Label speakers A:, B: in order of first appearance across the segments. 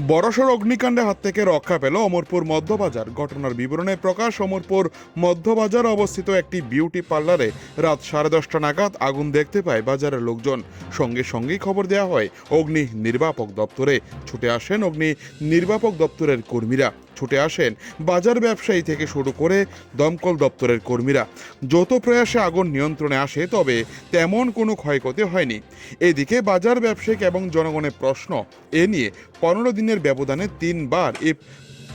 A: বড়সড় অগ্নিকাণ্ডের হাত থেকে রক্ষা পেল অমরপুর মধ্যবাজার। ঘটনার বিবরণে প্রকাশ, অমরপুর মধ্যবাজার অবস্থিত একটি বিউটি পার্লারে রাত সাড়ে দশটা নাগাদ আগুন দেখতে পায় বাজারের লোকজন। সঙ্গে সঙ্গেই খবর দেওয়া হয়, অগ্নি নির্বাপক দপ্তরে ছুটে আসেন অগ্নি নির্বাপক দপ্তরের কর্মীরা। ছুটে আসেন বাজার ব্যবসায়ী থেকে শুরু করে দমকল দপ্তরের কর্মীরা। যত প্রয়াসে আগুন নিয়ন্ত্রণে আসে, তবে তেমন কোনো ক্ষয়ক্ষতি হয়নি। এদিকে বাজার ব্যবসায়িক এবং জনগণের প্রশ্ন এ নিয়ে পনেরো দিনের ব্যবধানে তিনবার এ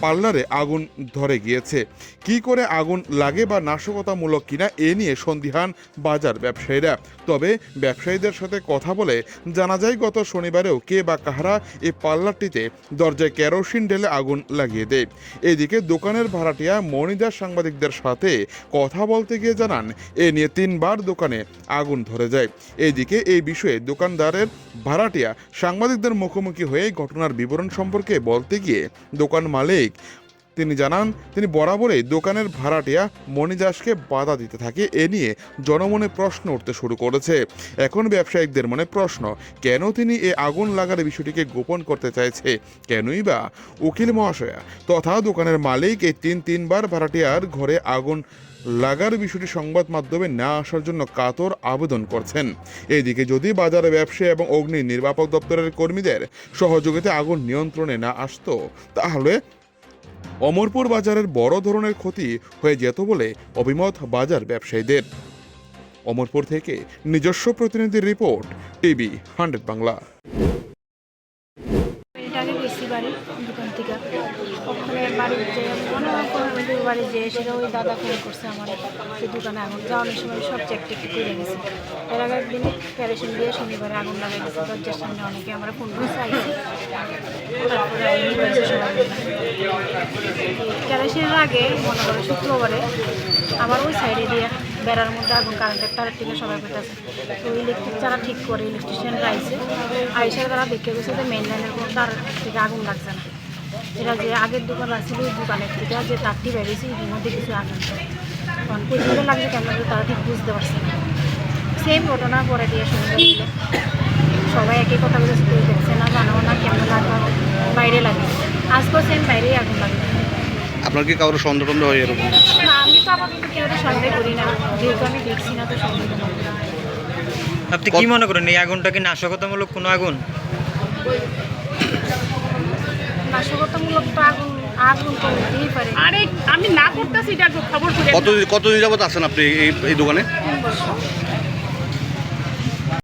A: পার্লারে আগুন ধরে গিয়েছে। কি করে আগুন লাগে বা নাশকতামূলক কিনা এ নিয়ে সন্দিহান বাজার ব্যবসায়ীরা। তবে ব্যবসায়ীদের সাথে কথা বলে জানা যায়, গত শনিবারেও কে বা কাহারা এই পার্লারটিতে দরজায় কেরোসিন ঢেলে আগুন লাগিয়ে দেয়। এদিকে দোকানের ভাড়াটিয়া মণিদাস সাংবাদিকদের সাথে কথা বলতে গিয়ে জানান, এ নিয়ে তিনবার দোকানে আগুন ধরে যায়। এদিকে এই বিষয়ে দোকানদারের ভাড়াটিয়া সাংবাদিকদের মুখোমুখি হয়ে ঘটনার বিবরণ সম্পর্কে বলতে গিয়ে দোকান মালিক তিনি জানান, তিনি বরাবরই দোকানের ভাড়াটিয়া মণিদাসকে বাধা দিতে থাকে, এ নিয়ে জনমনে প্রশ্ন উঠতে শুরু করেছে। এখন ব্যবসায়িকদের মনে প্রশ্ন, কেন তিনি এ আগুন লাগার বিষয়টিকে গোপন করতে চাইছে? কেনই বা? উকিল মহাশয়া, তথা দোকানের মালিক এই তিন, তিনবার ভাড়াটিয়ার ঘরে আগুন লাগার বিষয়টি সংবাদ মাধ্যমে না আসার জন্য কাতর আবেদন করছেন। এদিকে যদি বাজারে ব্যবসায়ী এবং অগ্নি নির্বাপক দপ্তরের কর্মীদের সহযোগিতা আগুন নিয়ন্ত্রণে না আসতো, তাহলে অমরপুর বাজারের বড় ধরনের ক্ষতি হয়ে যেত বলে অভিমত বাজার ব্যবসায়ীদের। অমরপুর থেকে নিজস্ব প্রতিনিধির রিপোর্ট, টিভি হান্ড্রেড বাংলা।
B: দাদা করছে আমার দোকানে আগুন সব চেক টেক করে গেছে। ক্যারেশনের আগে, মনে করো শুক্রবারে আমার ওই সাইডে দিয়ে বেড়ার মধ্যে আগুন কারেন্টের তারের টিকে সবাই পেতেছে তো ইলেকট্রিক যারা ঠিক করে ইলেকট্রিশিয়ানরা আইসে আইসার তারা দেখে গেছে যে মেন লাইনের কোনো তার থেকে আগুন লাগছে না। এটা যে আগের দোকান আছে, ওই দোকানের থেকে যে তারটি বেরিয়েছে, এর মধ্যে কিছু আগুন। কারণ কোথাও লাগছে করে তারা ঠিক বুঝতে পারছে না। সেম ঘটনা পরে দিয়ে শুনতে সবাই একই কথা বলেছে দেখছে না, জানো না কেমন লাগবে বাইরে লাগে আজকেও সেম বাইরেই আগুন লাগে
C: আপনার কি কারোর সন্দেহ টন্দেহ হয় এরকম?
B: না আমি তো আপাতত কেউ সন্দেহ করি না। যেহেতু আমি দেখছি না তো সন্দেহ করি না।
D: আপনি কি মনে করেন এই আগুনটা কি নাশকতামূলক কোনো আগুন?
B: নাশকতামূলক তো আগুন আগুন তো হতেই পারে।
E: আরে আমি না করতেছি এটা খবর করে
C: কত কতদিন যাবত আছেন আপনি এই এই দোকানে?
B: তিন বছর।